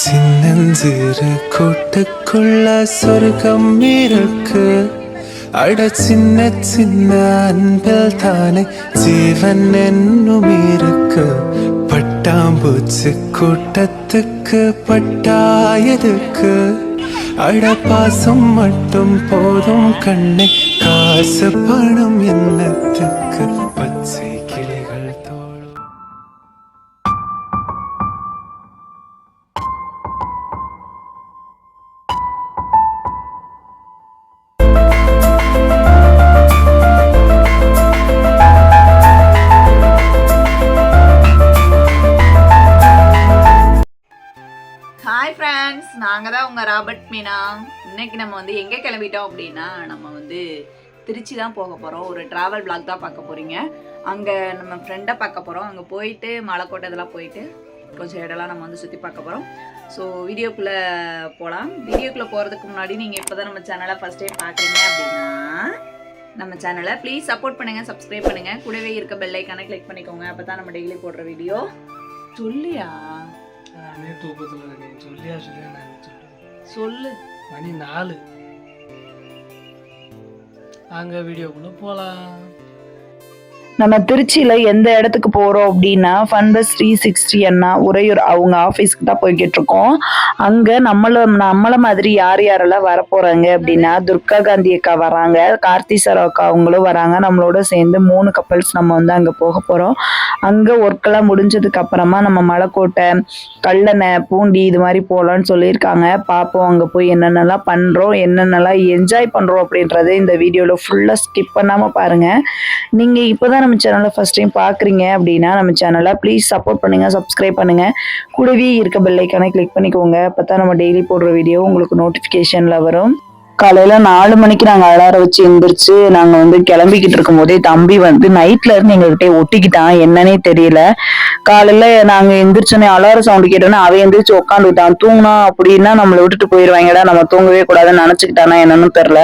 சின்னஞ்சிறு கூட்டுக்குள்ள சொர்க்கம் இருக்கு. அட சின்ன சின்ன அன்பில் தானே ஜீவன் என்னும் இருக்கு. பட்டாம்பூச்சி கூட்டத்துக்கு பட்டாயதுக்கு அட பாசம் மட்டும் போதும் கண்ணே காசு பணம் என்னத்துக்கு? பச்சை நாங்கள் தான் உங்கள் ராபர்ட் மீனா. இன்னைக்கு நம்ம வந்து எங்கே கிளம்பிட்டோம் அப்படின்னா நம்ம வந்து திருச்சி தான் போக போகிறோம் ஒரு ட்ராவல் vlog தான் பார்க்க போகிறீங்க அங்கே நம்ம ஃப்ரெண்டை பார்க்க போகிறோம் அங்கே போயிட்டு மலைக்கோட்டை இதெல்லாம் போயிட்டு கொஞ்சம் இடம்லாம் நம்ம வந்து சுற்றி பார்க்க போகிறோம் ஸோ வீடியோக்குள்ளே போகலாம் வீடியோக்குள்ளே போகிறதுக்கு முன்னாடி நீங்கள் இப்போ தான் நம்ம சேனலை ஃபஸ்ட் டைம் பார்க்குறீங்க அப்படின்னா நம்ம சேனலை ப்ளீஸ் சப்போர்ட் பண்ணுங்கள் சப்ஸ்கிரைப் பண்ணுங்கள் கூடவே இருக்க பெல் ஐக்கானை கிளிக் பண்ணிக்கோங்க. அப்போ தான் நம்ம டெய்லி போடுற வீடியோ சொல்லியா? நானே தூக்கத்தில் இருக்கேன். சொல்லியா சொல்லியா சொல்லு. மணி நாலு. அங்கே வீடியோக்குள்ளே போகலாம் நம்ம திருச்சியில எந்த இடத்துக்கு போறோம் அப்படின்னா ஃபன்பஸ் த்ரீ சிக்ஸ்டி அண்ணா உறையூர் அவங்க ஆஃபீஸ்க்கு தான் போய்கிட்டு இருக்கோம். அங்க நம்மள நம்மள மாதிரி யார் யாரெல்லாம் வரப்போகிறாங்க அப்படின்னா துர்கா காந்தி அக்கா வராங்க கார்த்தி சார் அக்கா அவங்களும் வராங்க. நம்மளோட சேர்ந்து மூணு கப்பல்ஸ் நம்ம வந்து அங்க போக போறோம். அங்க ஒர்க் எல்லாம் முடிஞ்சதுக்கு அப்புறமா நம்ம மலைக்கோட்டை கல்லணை பூண்டி இது மாதிரி போகலான்னு சொல்லியிருக்காங்க. பார்ப்போம் அங்கே போய் என்னென்னலாம் பண்ணுறோம் என்னென்னலாம் என்ஜாய் பண்ணுறோம் அப்படின்றத இந்த வீடியோவில் ஃபுல்லாக ஸ்கிப் பண்ணாமல் பாருங்கள் நீங்கள் இப்போ தான் நம்ம சேனலை ஃபஸ்ட் டைம் பார்க்குறீங்க அப்படின்னா நம்ம சேனலை ப்ளீஸ் சப்போர்ட் பண்ணுங்கள் சப்ஸ்கிரைப் பண்ணுங்கள் கூடவே இருக்க பெல்லைக்கான கிளிக் பண்ணிக்கோங்க. அப்போ தான் நம்ம டெய்லி போடுற வீடியோ உங்களுக்கு நோட்டிஃபிகேஷனில் வரும். காலையில நாலு மணிக்கு நாங்க அலார வச்சு எந்திரிச்சு நாங்க வந்து கிளம்பிக்கிட்டு இருக்கும் போதே தம்பி வந்து நைட்ல இருந்து எங்ககிட்ட ஒட்டிக்கிட்டான். என்னன்னே தெரியல. காலையில நாங்க எந்திரிச்சோன்னே அலார சவுண்ட் கேட்டோன்னே அவன் எந்திரிச்சு உட்காந்துக்கிட்டான் தூங்கினா அப்படின்னா நம்மளை விட்டுட்டு போயிருவாங்கடா நம்ம தூங்கவே கூடாதுன்னு நினைச்சுக்கிட்டானா என்னன்னு தெரியல.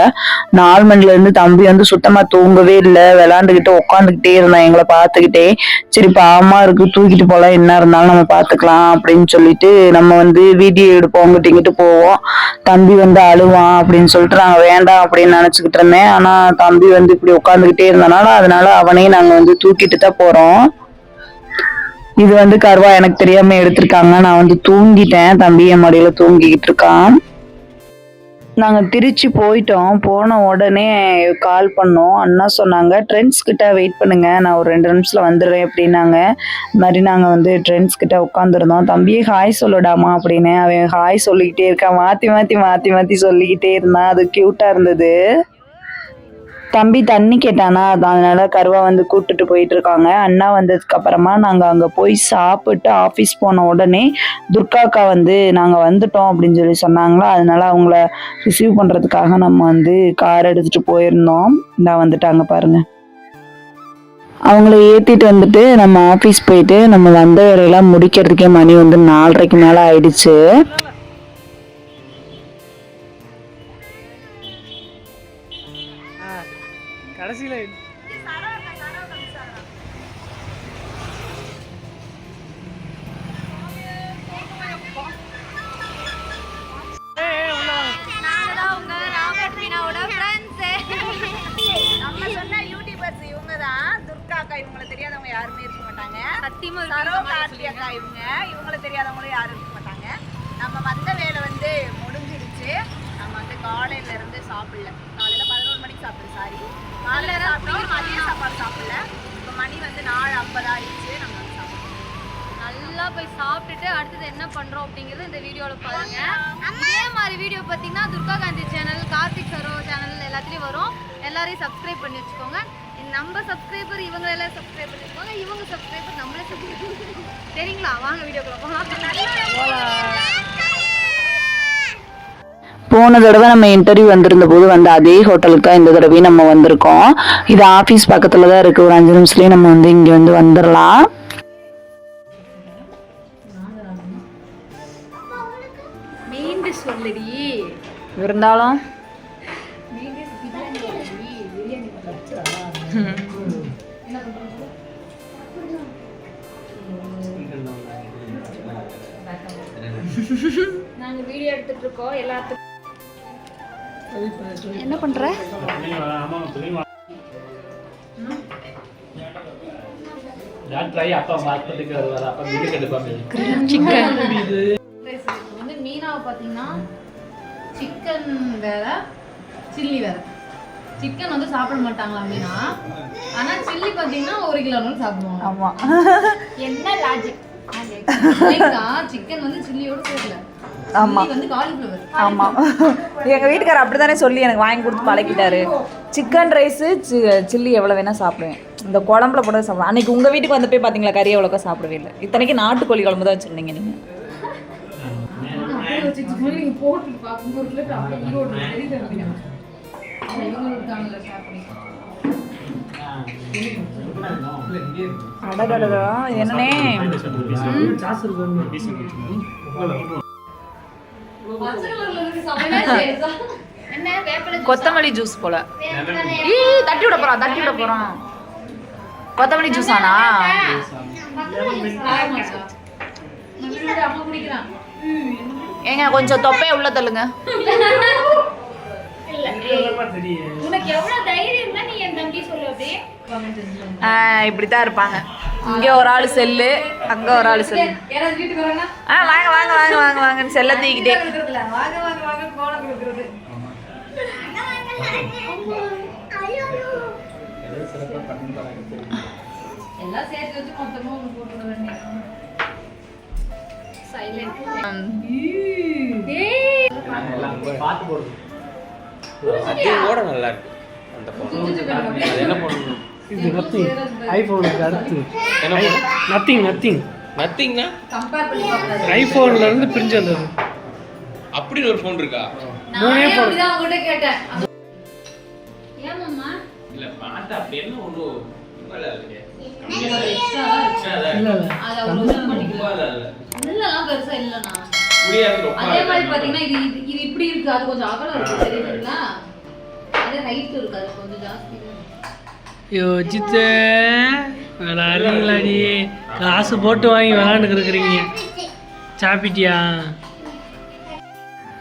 நாலு மணில இருந்து தம்பி வந்து சுத்தமா தூங்கவே இல்லை. விளாண்டுக்கிட்டு உட்காந்துக்கிட்டே இருந்தான். எங்களை பார்த்துக்கிட்டே சரி பாவமா இருக்கு தூக்கிட்டு போல என்ன இருந்தாலும் நம்ம பாத்துக்கலாம் அப்படின்னு சொல்லிட்டு நம்ம வந்து வீடியோ எடுப்போம் அங்கிட்ட இங்கிட்டு போவோம். தம்பி வந்து அழுவான் அப்படின்னு சொல்லி சொல்லிட்டு நாங்க வேண்டாம் அப்படின்னு நினைச்சுக்கிட்டு இருந்தேன். ஆனா தம்பி வந்து இப்படி உட்காந்துக்கிட்டே இருந்தனால அதனால அவனையும் நாங்க வந்து தூக்கிட்டு தான் போறோம். இது வந்து கருவா எனக்கு தெரியாம எடுத்திருக்காங்க. நான் வந்து தூங்கிட்டேன். தம்பி என் மடியில தூங்கிக்கிட்டு இருக்கான். நாங்கள் திருச்சி போயிட்டோம். போன உடனே கால் பண்ணோம். அண்ணா சொன்னாங்க ட்ரெண்ட்ஸ் கிட்ட வெயிட் பண்ணுங்க. நான் ஒரு ரெண்டு நிமிஷத்தில் வந்துடுறேன் அப்படின்னாங்க. இந்த மாதிரி நாங்கள் வந்து ட்ரெண்ட்ஸ் கிட்ட உட்காந்துருந்தோம் தம்பியே ஹாய் சொல்லுடாமா அப்படின்னு. அவன் ஹாய் சொல்லிக்கிட்டே இருக்கான். மாற்றி மாற்றி மாற்றி மாற்றி சொல்லிக்கிட்டே இருந்தான். அது க்யூட்டாக இருந்தது. தம்பி தண்ணி கேட்டானா அதனால கருவா வந்து கூட்டுட்டு போயிட்டு இருக்காங்க அண்ணா வந்ததுக்கு அப்புறமா நாங்க அங்க போய் சாப்பிட்டு ஆபீஸ் போன உடனே துர்கா அக்கா வந்து நாங்க வந்துட்டோம் அப்படின்னு சொல்லி சொன்னாங்களா அதனால அவங்கள ரிசீவ் பண்றதுக்காக நம்ம வந்து கார் எடுத்துட்டு போயிருந்தோம். இந்தா வந்துட்டாங்க பாருங்க. அவங்கள ஏற்றிட்டு வந்துட்டு நம்ம ஆஃபீஸ் போயிட்டு நம்ம வந்த வேலையெல்லாம் முடிக்கிறதுக்கே மணி வந்து நாலரைக்கு மேலே ஆயிடுச்சு. சத்தியமா சரோ கார்த்தி அக்கா இவங்க இவங்களை தெரியாதவங்களும் யாரும் இருக்க மாட்டாங்க. நம்ம வந்த வேலை வந்து முடிஞ்சிருச்சு. நம்ம வந்து காலையில இருந்து சாப்பிடல. காலையில பதினோரு மணிக்கு சாப்பிடல சாரி காலையில சாப்பிட்டோம் மதிய சாப்பாடு சாப்பிடல. இப்போ மணி வந்து நாலு ஐம்பது ஆயிடுச்சு நம்ம வந்து சாப்பிடணும். நல்லா போய் சாப்பிட்டுட்டு அடுத்தது என்ன பண்றோம் அப்படிங்கறது இந்த வீடியோல பாருங்க. இதே மாதிரி வீடியோ பார்த்தீங்கன்னா துர்கா காந்தி சேனல் கார்த்திக் சரோ சேனல் எல்லாத்துலயும் வரும். எல்லாரையும் சப்ஸ்கிரைப் பண்ணி வச்சுக்கோங்க. நம்ம சப்ஸ்கிரைபர் இவங்க எல்லாம் சப்ஸ்கிரைப் பண்ணிருக்கோங்க இவங்க சப்ஸ்கிரைபர் நம்மளே சப்ஸ்கிரைப் சரிங்களா? வாங்க வீடியோக்குள்ள போகலாம் போன தடவை நம்ம இன்டர்வியூ வந்திருந்த போது வந்து அதே ஹோட்டலுக்கு தான் இந்த தடவையும் நம்ம வந்திருக்கோம். இது ஆஃபீஸ் பக்கத்துல தான் இருக்கு. ஒரு அஞ்சு நிமிஷத்துலயே நம்ம வந்து இங்க வந்து வந்துடலாம். இருந்தாலும் நாங்க வீடியோ எடுத்துட்டு இருக்கோம் எல்லாத்துக்கும். என்ன பண்ற? மீனாவை பார்த்தீங்கன்னா சிக்கன் வேற சில்லி வேற. சிக்கன் வந்து சாப்பிட மாட்டாங்களா மீனா? ஆனா சில்லி பார்த்தீங்கன்னா ஒரு கிலோ சாப்பிடுவாங்க. ஆமா. என்ன லாஜிக் சிக்கன் வந்து சில்லியோட சேர்க்கல ஆமா. எங்க வீட்டுக்காரர் அப்படிதானே சொல்லி எனக்கு வாங்கி கொடுத்து பழக்கிட்டாரு. சிக்கன் ரைஸு சில்லி எவ்வளோ வேணா சாப்பிடுவேன். இந்த குழம்புல போட்டு சாப்பிடுவேன். அன்னைக்கு உங்க வீட்டுக்கு வந்து போய் பாத்தீங்களா கறி எவ்வளோக்கா சாப்பிடவே இல்லை. இத்தனைக்கு நாட்டுக்கோழி குழம்பு தான் வச்சிருந்தீங்க நீங்க. போட்டு அடடடடா என்னனே? கொத்தமல்லி ஜூஸ் போல. ஈ தட்டி விட போறான் தட்டி விட போறான். கொத்தமல்லி ஜூஸ் ஆனா? ஏங்க கொஞ்சம் தொப்பைய உள்ள தள்ளுங்க. இப்படித்தான் இருப்பாங்க. இங்க ஒரு ஆள் செல்லு அங்க ஒரு ஆள் செல்லு. யாராவது வீட்டுக்கு வராங்கன்னா ஆ வாங்க வாங்க வாங்க வாங்க வாங்க செல்ல தூக்கிட்டே. எல்லாம் சேர்த்து வச்சு மொத்தமா ஒன்று போட்டுட வேண்டியது. பார்த்து போடுறது கூட நல்லா இருக்கு. அந்த. அது என்ன பண்ணணும் இது நத்திங் ஐஃபோனுக்கு அடுத்து. என்ன நத்திங் நத்திங் நத்திங்னா கம்பேர் பண்ணி பார்க்கறது ஐஃபோன்ல இருந்து பிரிஞ்சு வந்தது. அப்படின்னு ஒரு ஃபோன் இருக்கா? நானே அப்படிதான் அவங்ககிட்ட கேட்டேன். ஏமாம்மா இல்ல பார்த்தா அப்படி என்ன இருக்கு இல்ல இல்ல. அது இல்ல. உள்ளலாம் பெருசா இல்லண்ணா. முடியாது அதே மாதிரி பாத்தீங்கன்னா இது இது இப்படி இருக்கு. அது கொஞ்சம் அகலம் இருக்கு தெரியுதுங்களா அதே ஹைட் இருக்கு அது கொஞ்சம் ஜாஸ்தி காசு போட்டு வாங்கி விளாண்டுக்கு இருக்கிறீங்க. சாப்பிட்டியா?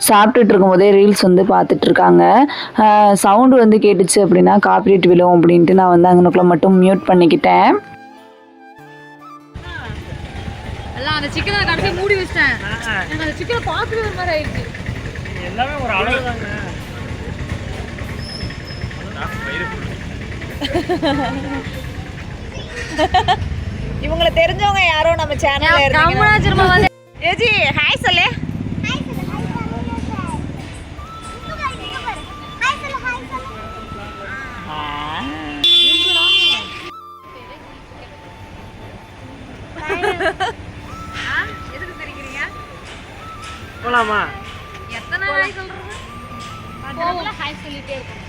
சாப்பிட்டுட்டு இருக்கும்போதே ரீல்ஸ் வந்து பார்த்துட்டு இருக்காங்க. சவுண்டு வந்து கேட்டுச்சு அப்படின்னா காப்பிரைட் விழும் அப்படின்ட்டு நான் வந்து அங்கனுக்குள்ள மட்டும் மியூட் பண்ணிக்கிட்டேன். எல்லாம் அந்த சிக்கனை கடைசி மூடி வச்சிட்டேன். எனக்கு அந்த சிக்கனை பார்க்கவே ஒரு மாதிரி ஆயிடுச்சு. எல்லாமே ஒரு அளவு தாங்க. இவங்களை தெரிஞ்சவங்க யாரோ நம்ம சேனல்ல இருந்தீங்க ஏஜி ஹாய் சொல்லு. போலாமா? எத்தனை சொல்றது போகல ஹாய் சொல்லிட்டே இருக்கேன்.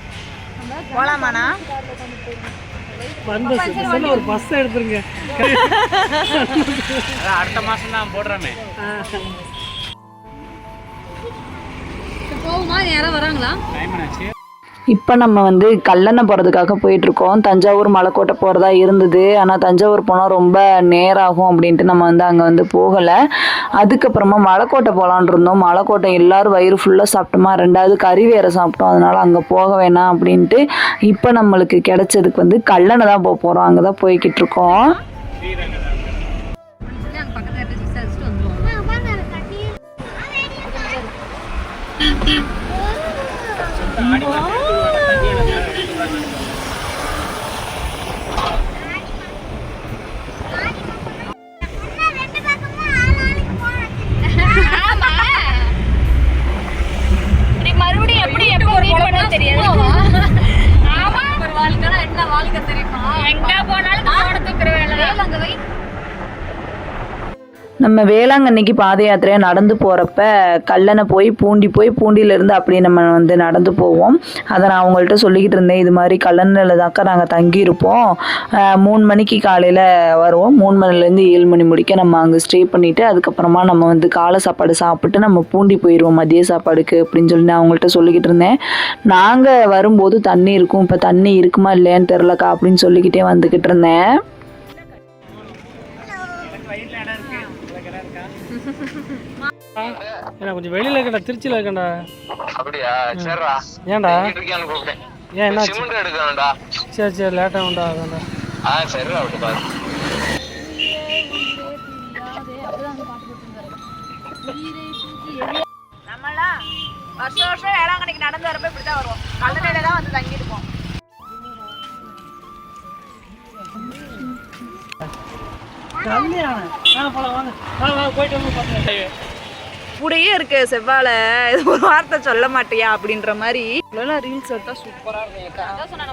ஒரு பஸ் எடுத்துருங்க. அடுத்த மாசம் தான் போடுறோமே. போகுமா யாரோ வராங்களா? டைம் ஆச்சு. இப்போ நம்ம வந்து கல்லணை போகிறதுக்காக போயிட்டுருக்கோம். தஞ்சாவூர் மலைக்கோட்டை போகிறதா இருந்தது. ஆனால் தஞ்சாவூர் போனால் ரொம்ப நேராகும் அப்படின்ட்டு நம்ம வந்து அங்கே வந்து போகலை. அதுக்கப்புறமா மலைக்கோட்டை போகலான் இருந்தோம். மலைக்கோட்டை எல்லாரும் வயிறு ஃபுல்லாக சாப்பிட்டோமா? ரெண்டாவது கறி வேற சாப்பிட்டோம். அதனால் அங்கே போக வேணாம் அப்படின்ட்டு இப்போ நம்மளுக்கு கிடைச்சதுக்கு வந்து கல்லணை தான் போக போகிறோம் அங்கே தான் போய்கிட்டு இருக்கோம் சொல்லி தெரியாது நம்ம வேளாங்கண்ணிக்கு பாத யாத்திரையாக நடந்து போகிறப்ப கல்லணை போய் பூண்டி போய் பூண்டியிலேருந்து அப்படியே நம்ம வந்து நடந்து போவோம். அதை நான் அவங்கள்ட்ட சொல்லிக்கிட்டு இருந்தேன். இது மாதிரி கல்லணையில் தாக்கா நாங்கள் தங்கியிருப்போம். மூணு மணிக்கு காலையில் வருவோம். மூணு மணிலேருந்து ஏழு மணி முடிக்க நம்ம அங்கே ஸ்டே பண்ணிவிட்டு அதுக்கப்புறமா நம்ம வந்து காலை சாப்பாடு சாப்பிட்டு நம்ம பூண்டி போயிடுவோம் மதிய சாப்பாடுக்கு அப்படின்னு சொல்லி நான் அவங்கள்ட்ட சொல்லிக்கிட்டு இருந்தேன். நாங்கள் வரும்போது தண்ணி இருக்கும். இப்போ தண்ணி இருக்குமா இல்லையான்னு தெரிலக்கா அப்படின்னு சொல்லிக்கிட்டே வந்துக்கிட்டு இருந்தேன். ஏன்னா கொஞ்சம் வெளியில் இருக்கேன்டா திருச்சியில் இருக்கேன்டா. அப்படியா? சரிடா. ஏன்டா? ஏன் என்ன சிமெண்ட் எடுக்கணும்டா. சரி சரி லேட்டாக உண்டா அதான்டா. ஆ சரிடா அப்படி பாரு. நம்மளாம் வருஷம் வருஷம் வேளாங்கண்ணிக்கு நடந்து வரப்ப இப்படி தான் வருவோம். கல்லணையில தான் வந்து தங்கியிருப்போம். கல்யாணம் ஆ போலாம் வாங்க. வாங்க வாங்க போயிட்டு வந்து பார்த்துக்கலாம் கூடயே இருக்கு செவ்வாழை. இது ஒரு வார்த்தை சொல்ல மாட்டியா அப்படின்ற மாதிரி. இவ்வளோ ரீல்ஸ் எடுத்தா சூப்பரா இருக்கும் ஏக்கா. அதான் சொன்னேன்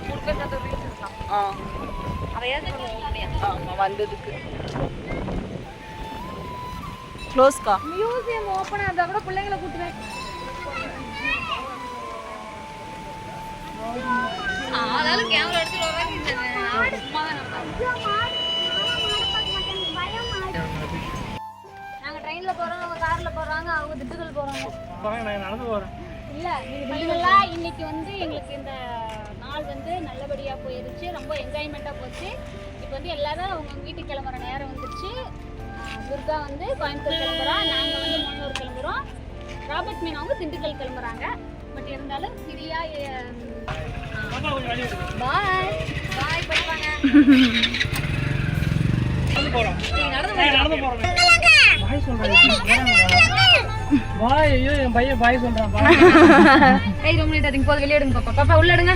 வந்ததுக்கு. க்ளோஸ்க்கா மியூசியம் ஓப்பன் இருந்தா கூட பிள்ளைங்களை கூட்டுவேன் அதாவது கேமரா எடுத்துட்டு வர சும்மா தான். போறோம் அவங்க கார்ல போறாங்க அவங்க திட்டுகள் போறாங்க. வாங்க நான் நடந்து போகிறேன் இல்ல ஃபைனலாக இன்னைக்கு வந்து எங்களுக்கு இந்த நாள் வந்து நல்லபடியா போயிருச்சு ரொம்ப என்ஜாய்மெண்ட்டாக போச்சு. இப்போ வந்து எல்லாரும் அவங்க வீட்டுக்கு கிளம்புற நேரம் வந்துருச்சு. துர்கா வந்து கோயம்புத்தூர் கிளம்புறா நாங்கள் வந்து மன்னூர் கிளம்புறோம். ராபர்ட் மீன் அவங்க திண்டுக்கல் கிளம்புறாங்க. பட் இருந்தாலும் ஃப்ரீயா பாய். பாய் படிப்பாங்க நடந்து போகிறேன் பாய் சொல்கிறேன் பாய் ஐயோ என் பையன் பாய் சொல்கிறான் பாய். ஏய் ரொம்ப லேட் ஆகுது போது வெளியே எடுங்க பாப்பா. பாப்பா உள்ள எடுங்க.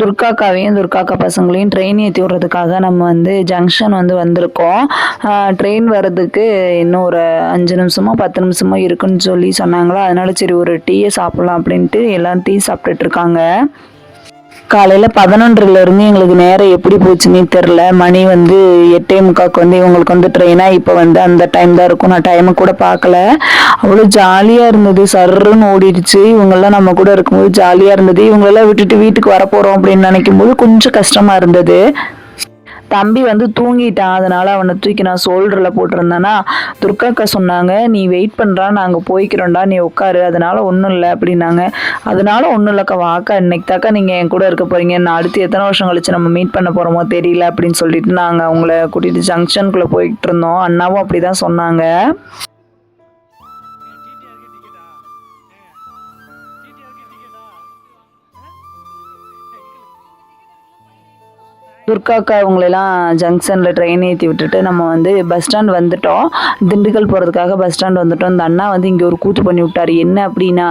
துர்காக்காவையும் துர்காக்கா பசங்களையும் ட்ரெயின் ஏற்றி விடுறதுக்காக நம்ம வந்து ஜங்ஷன் வந்து வந்திருக்கோம். ட்ரெயின் வர்றதுக்கு இன்னும் ஒரு அஞ்சு நிமிஷமோ பத்து நிமிஷமோ இருக்குன்னு சொல்லி சொன்னாங்களா. அதனால சரி ஒரு டீயை சாப்பிட்லாம் அப்படின்ட்டு எல்லாம் டீ சாப்பிட்டுட்டு இருக்காங்க. காலையில் பதினொன்றுலேருந்து எங்களுக்கு நேரம் எப்படி போச்சுன்னே தெரில மணி வந்து எட்டே முக்காக்கு வந்து இவங்களுக்கு வந்து ட்ரெயினாக இப்போ வந்து அந்த டைம் தான் இருக்கும். நான் டைமை கூட பார்க்கல. அவ்வளோ ஜாலியாக இருந்தது. சர்ருன்னு ஓடிடுச்சு. இவங்கெல்லாம் நம்ம கூட இருக்கும்போது ஜாலியாக இருந்தது. இவங்களெல்லாம் விட்டுட்டு வீட்டுக்கு வரப்போகிறோம் அப்படின்னு நினைக்கும் போது கொஞ்சம் கஷ்டமாக இருந்தது. தம்பி வந்து தூங்கிட்டான். அதனால அவனை தூக்கி நான் சோல்டரில் போட்டிருந்தேன்னா துர்காக்கா சொன்னாங்க நீ வெயிட் பண்ணுறா நாங்கள் போய்க்கிறோம்டா நீ உட்காரு. அதனால ஒன்றும் இல்லை அப்படின்னாங்க. அதனால ஒன்றும் இல்லைக்கா வாக்கா இன்னைக்கு தாக்கா நீங்கள் என் கூட இருக்க போறீங்க. நான் அடுத்து எத்தனை வருஷம் கழிச்சு நம்ம மீட் பண்ண போகிறோமோ தெரியல அப்படின்னு சொல்லிட்டு நாங்கள் அவங்கள கூட்டிகிட்டு ஜங்ஷனுக்குள்ளே போயிட்டு இருந்தோம். அண்ணாவும் அப்படி தான் சொன்னாங்க. துர்காக்கா அவங்களெல்லாம் ஜங்ஷனில் ட்ரெயின் ஏற்றி விட்டுட்டு நம்ம வந்து பஸ் ஸ்டாண்ட் வந்துட்டோம். திண்டுக்கல் போகிறதுக்காக பஸ் ஸ்டாண்ட் வந்துட்டோம். இந்த அண்ணா வந்து இங்கே ஒரு கூத்து பண்ணி விட்டார். என்ன அப்படின்னா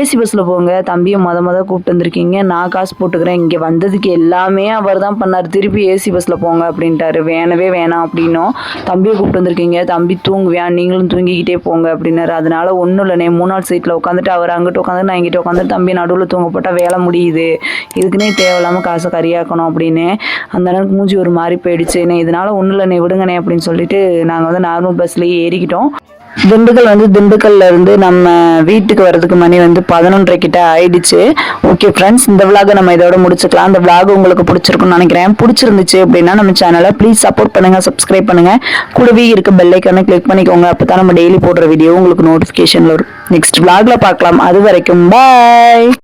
ஏசி பஸ்ஸில் போங்க. தம்பியை மொத மொதல் கூப்பிட்டு வந்திருக்கீங்க. நான் காசு போட்டுக்கிறேன். இங்கே வந்ததுக்கு எல்லாமே அவர் தான் பண்ணார். திருப்பி ஏசி பஸ்ஸில் போங்க அப்படின்ட்டாரு. வேணவே வேணாம் அப்படின்னும். தம்பியை கூப்பிட்டு வந்திருக்கீங்க. தம்பி தூங்குவேன் நீங்களும் தூங்கிக்கிட்டே போங்க அப்படின்னாரு. அதனால ஒன்றும் இல்லைண்ணே மூணாவது சீட்டில் உட்காந்துட்டு அவர் அங்கிட்ட உட்காந்து நான் இங்கிட்ட உட்காந்து தம்பி நடுவில் தூங்க போட்டால் வேலை முடியுது. இதுக்குன்னே தேவையில்லாமல் காசை கரியாக்கணும் அப்படின்னு அந்த அளவுக்கு மூஞ்சி ஒரு மாதிரி போயிடுச்சு. என்ன இதனால ஒன்றும் இல்லைண்ணே விடுங்கண்ணே அப்படின்னு சொல்லிட்டு நாங்கள் வந்து நார்மல் பஸ்லேயே ஏறிக்கிட்டோம். திண்டுக்கல் வந்து திண்டுக்கல்ல இருந்து நம்ம வீட்டுக்கு வர்றதுக்கு மணி வந்து பதினொன்றரை கிட்ட ஆயிடுச்சு. ஓகே ஃப்ரெண்ட்ஸ் இந்த விளாக நம்ம இதோட முடிச்சுக்கலாம். அந்த விளாக் உங்களுக்கு பிடிச்சிருக்கும்னு நினைக்கிறேன். பிடிச்சிருந்துச்சு அப்படின்னா நம்ம சேனலை ப்ளீஸ் சப்போர்ட் பண்ணுங்க சப்ஸ்கிரைப் பண்ணுங்க. கூடவே இருக்க பெல்லைக்கான கிளிக் பண்ணிக்கோங்க. அப்போ தான் நம்ம டெய்லி போடுற வீடியோ உங்களுக்கு நோட்டிஃபிகேஷனில் வரும். நெக்ஸ்ட் விளாக்ல பார்க்கலாம். அது வரைக்கும் பாய்